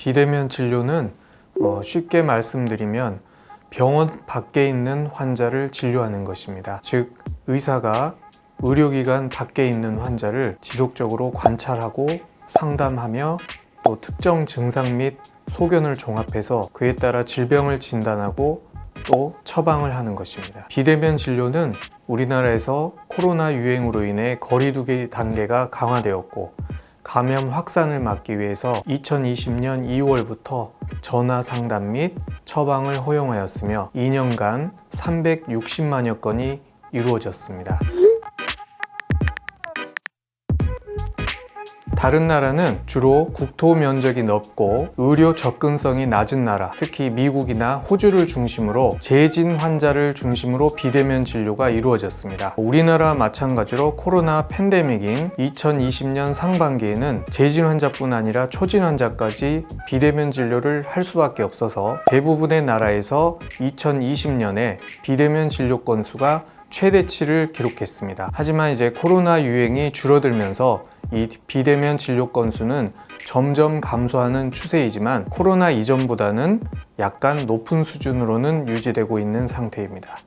비대면 진료는 어, 쉽게 말씀드리면 병원 밖에 있는 환자를 진료하는 것입니다. 즉, 의사가 의료기관 밖에 있는 환자를 지속적으로 관찰하고 상담하며 또 특정 증상 및 소견을 종합해서 그에 따라 질병을 진단하고 또 처방을 하는 것입니다. 비대면 진료는 우리나라에서 코로나 유행으로 인해 거리두기 단계가 강화되었고 감염 확산을 막기 위해서 2020년 2월부터 전화 상담 및 처방을 허용하였으며 2년간 360만여 건이 이루어졌습니다. 다른 나라는 주로 국토 면적이 넓고 의료 접근성이 낮은 나라, 특히 미국이나 호주를 중심으로 재진 환자를 중심으로 비대면 진료가 이루어졌습니다. 우리나라 마찬가지로 코로나 팬데믹인 2020년 상반기에는 재진 환자뿐 아니라 초진 환자까지 비대면 진료를 할 수밖에 없어서 대부분의 나라에서 2020년에 비대면 진료 건수가 최대치를 기록했습니다. 하지만 이제 코로나 유행이 줄어들면서 이 비대면 진료 건수는 점점 감소하는 추세이지만 코로나 이전보다는 약간 높은 수준으로는 유지되고 있는 상태입니다.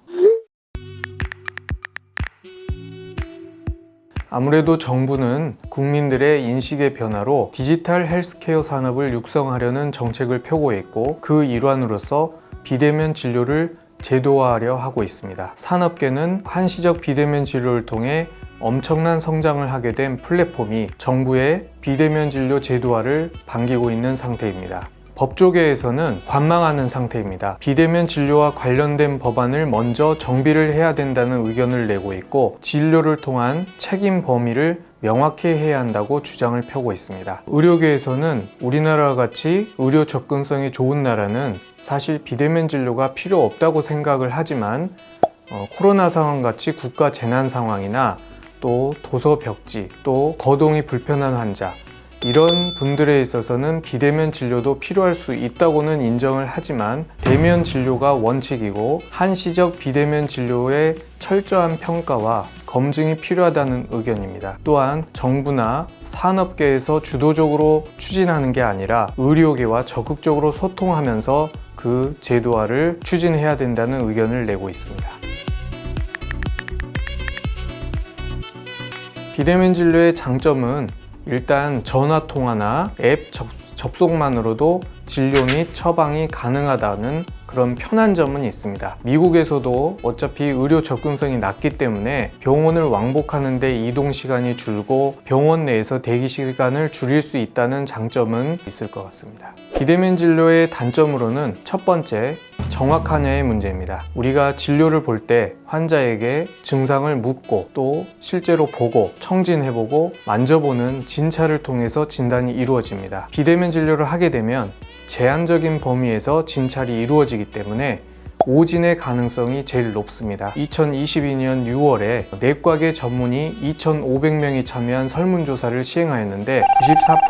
아무래도 정부는 국민들의 인식의 변화로 디지털 헬스케어 산업을 육성하려는 정책을 펴고 있고 그 일환으로서 비대면 진료를 제도화하려 하고 있습니다. 산업계는 한시적 비대면 진료를 통해 엄청난 성장을 하게 된 플랫폼이 정부의 비대면 진료 제도화를 반기고 있는 상태입니다. 법조계에서는 관망하는 상태입니다. 비대면 진료와 관련된 법안을 먼저 정비를 해야 된다는 의견을 내고 있고 진료를 통한 책임 범위를 명확히 해야 한다고 주장을 펴고 있습니다. 의료계에서는 우리나라와 같이 의료 접근성이 좋은 나라는 사실 비대면 진료가 필요 없다고 생각을 하지만 어, 코로나 상황 같이 국가 재난 상황이나 또 도서 벽지, 또 거동이 불편한 환자 이런 분들에 있어서는 비대면 진료도 필요할 수 있다고는 인정을 하지만 대면 진료가 원칙이고 한시적 비대면 진료의 철저한 평가와 검증이 필요하다는 의견입니다. 또한 정부나 산업계에서 주도적으로 추진하는 게 아니라 의료계와 적극적으로 소통하면서 그 제도화를 추진해야 된다는 의견을 내고 있습니다. 비대면 진료의 장점은 일단 전화 통화나 앱 접, 접속만으로도 진료 및 처방이 가능하다는 그런 편한 점은 있습니다. 미국에서도 어차피 의료 접근성이 낮기 때문에 병원을 왕복하는데 이동 시간이 줄고 병원 내에서 대기 시간을 줄일 수 있다는 장점은 있을 것 같습니다. 비대면 진료의 단점으로는 첫 번째, 정확하냐의 문제입니다. 우리가 진료를 볼 때 환자에게 증상을 묻고 또 실제로 보고 청진해보고 만져보는 진찰을 통해서 진단이 이루어집니다. 비대면 진료를 하게 되면 제한적인 범위에서 진찰이 이루어지기 때문에 오진의 가능성이 제일 높습니다. 2022년 6월에 내과계 전문의 2,500명이 참여한 설문조사를 시행하였는데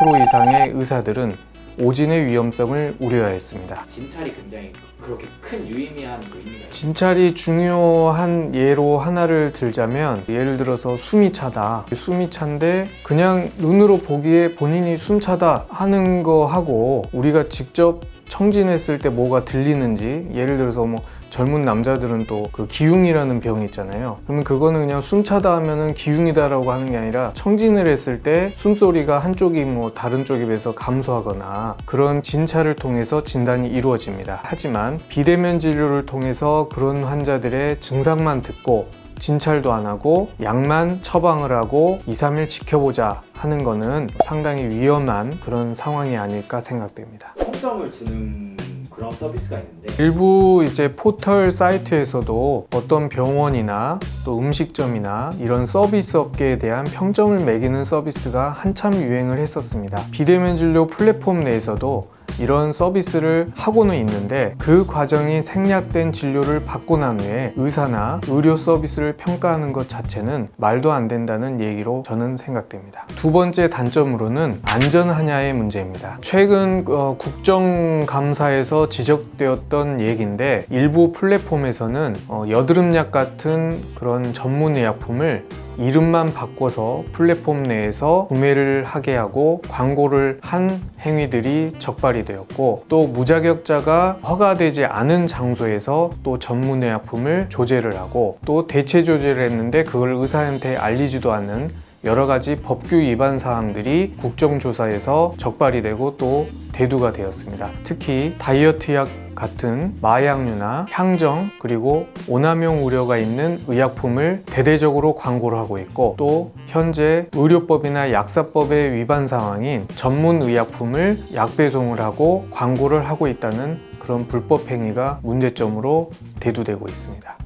94% 이상의 의사들은 오진의 위험성을 우려하였습니다. 진찰이 굉장히 그렇게 큰 유의미한 그 의미가. 진찰이 중요한 예로 하나를 들자면 예를 들어서 숨이 차다 숨이 찬데 그냥 눈으로 보기에 본인이 숨 차다 하는 거 하고 우리가 직접 청진했을 때 뭐가 들리는지 예를 들어서 뭐 젊은 남자들은 또 그 기흉이라는 병이 있잖아요 그러면 그거는 그냥 숨 차다 하면은 기흉이다라고 하는 게 아니라 청진을 했을 때 숨소리가 한쪽이 뭐 다른 쪽에 비해서 감소하거나 그런 진찰을 통해서 진단이 이루어집니다 하지만 비대면 진료를 통해서 그런 환자들의 증상만 듣고 진찰도 안 하고 약만 처방을 하고 2, 3일 지켜보자 하는 거는 상당히 위험한 그런 상황이 아닐까 생각됩니다. 평점을 주는 그런 서비스가 있는데 일부 이제 포털 사이트에서도 어떤 병원이나 또 음식점이나 이런 서비스 업계에 대한 평점을 매기는 서비스가 한참 유행을 했었습니다. 비대면 진료 플랫폼 내에서도 이런 서비스를 하고는 있는데 그 과정이 생략된 진료를 받고 난 후에 의사나 의료 서비스를 평가하는 것 자체는 말도 안 된다는 얘기로 저는 생각됩니다. 두 번째 단점으로는 안전하냐의 문제입니다. 최근 어, 국정감사에서 지적되었던 얘기인데 일부 플랫폼에서는 어, 여드름약 같은 그런 전문 의약품을 이름만 바꿔서 플랫폼 내에서 구매를 하게 하고 광고를 한 행위들이 적발이 되었고 또 무자격자가 허가되지 않은 장소에서 또 전문 의약품을 조제를 하고 또 대체 조제를 했는데 그걸 의사한테 알리지도 않는 여러 가지 법규 위반 사항들이 국정조사에서 적발이 되고 또 대두가 되었습니다. 특히 다이어트 약 같은 마약류나 향정 그리고 오남용 우려가 있는 의약품을 대대적으로 광고를 하고 있고 또 현재 의료법이나 약사법의 위반 상황인 전문 의약품을 약 배송을 하고 광고를 하고 있다는 그런 불법 행위가 문제점으로 대두되고 있습니다.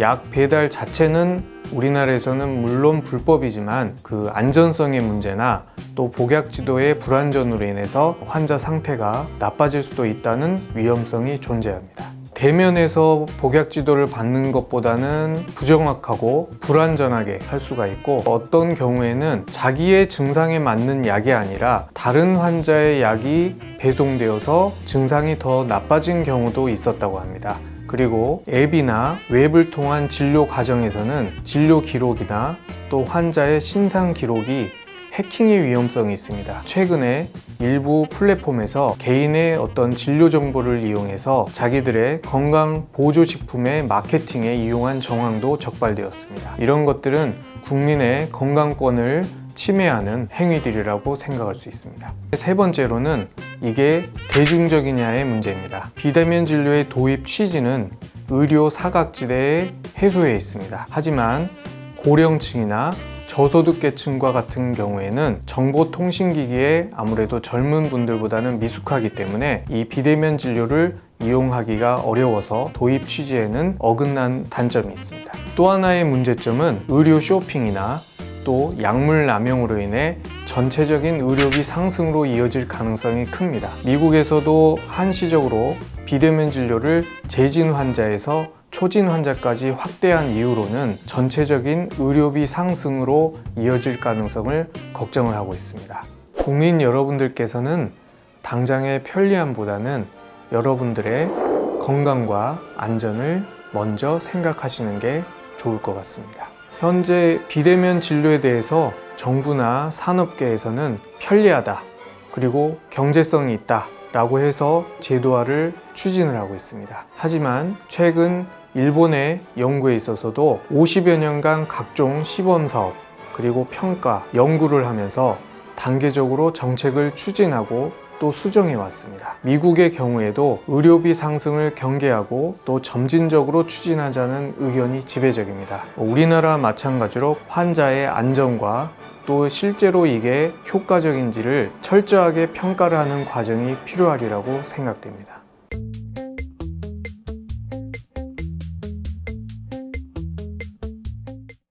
약 배달 자체는 우리나라에서는 물론 불법이지만 그 안전성의 문제나 또 복약 지도의 불안전으로 인해서 환자 상태가 나빠질 수도 있다는 위험성이 존재합니다. 대면에서 복약 지도를 받는 것보다는 부정확하고 불안전하게 할 수가 있고 어떤 경우에는 자기의 증상에 맞는 약이 아니라 다른 환자의 약이 배송되어서 증상이 더 나빠진 경우도 있었다고 합니다. 그리고 앱이나 웹을 통한 진료 과정에서는 진료 기록이나 또 환자의 신상 기록이 해킹의 위험성이 있습니다. 최근에 일부 플랫폼에서 개인의 어떤 진료 정보를 이용해서 자기들의 건강 보조식품의 마케팅에 이용한 정황도 적발되었습니다. 이런 것들은 국민의 건강권을 침해하는 행위들이라고 생각할 수 있습니다. 세 번째로는 이게 대중적이냐의 문제입니다. 비대면 진료의 도입 취지는 의료 사각지대의 해소에 있습니다. 하지만 고령층이나 저소득계층과 같은 경우에는 정보통신기기에 아무래도 젊은 분들보다는 미숙하기 때문에 이 비대면 진료를 이용하기가 어려워서 도입 취지에는 어긋난 단점이 있습니다. 또 하나의 문제점은 의료 쇼핑이나 또 약물 남용으로 인해 전체적인 의료비 상승으로 이어질 가능성이 큽니다. 미국에서도 한시적으로 비대면 진료를 재진 환자에서 초진 환자까지 확대한 이유로는 전체적인 의료비 상승으로 이어질 가능성을 걱정을 하고 있습니다. 국민 여러분들께서는 당장의 편리함보다는 여러분들의 건강과 안전을 먼저 생각하시는 게 좋을 것 같습니다. 현재 비대면 진료에 대해서 정부나 산업계에서는 편리하다, 그리고 경제성이 있다 라고 해서 제도화를 추진을 하고 있습니다. 하지만 최근 일본의 연구에 있어서도 50여 년간 각종 시범 사업, 그리고 평가, 연구를 하면서 단계적으로 정책을 추진하고 또 수정해 왔습니다. 미국의 경우에도 의료비 상승을 경계하고 또 점진적으로 추진하자는 의견이 지배적입니다. 우리나라 마찬가지로 환자의 안전과 또 실제로 이게 효과적인지를 철저하게 평가를 하는 과정이 필요하리라고 생각됩니다.